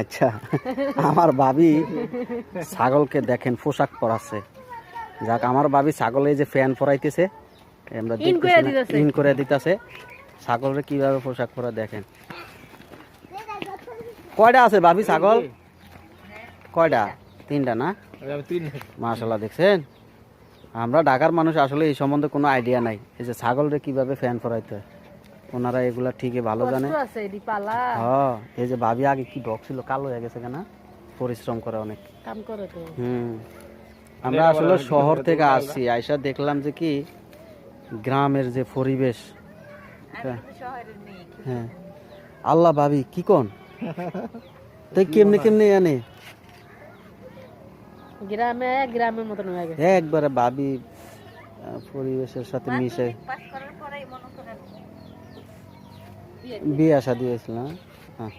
আচ্ছা আমার ভাবি ছাগলকে দেখেন পোশাক পরাচ্ছে। যাক আমার ভাবি ছাগলে যে ফ্যান পরাইতেছে আমরা ইন করে দিতেছে। ইন করে দিতেছে। ছাগলের কীভাবে পোশাক পরা দেখেন? কয়টা আছে ভাবি ছাগল? কয়টা? তিনটা না? মাশাল্লাহ দেখছেন? আমরা ঢাকার মানুষ আসলে এই সম্বন্ধে কোনো আইডিয়া নাই। এই যে ছাগলরে কীভাবে ফ্যান পরাইতে হয়? ওনারা এগুলা ঠিকই ভালো জানে। হ্যাঁ এই যে ভাবি আগে কি ডক ছিল কালো হয়ে গেছে কেনা? পরিশ্রম করে অনেক। কাম করে তো। হুম। আমরা আসলে শহর থেকে আসছি আইসা দেখলাম যে কি গ্রামের যে পরিবেশ। হ্যাঁ। হ্যাঁ। আল্লাহ ভাবি কি কোন? তাই কেমনে কেমনে জানে? গ্রামে গ্রামের মতন হয়ে গেছে। একবারে ভাবি পরিবেশের সাথে মিশে। বিয়ে আসা দিয়েছিলাম হ্যাঁ।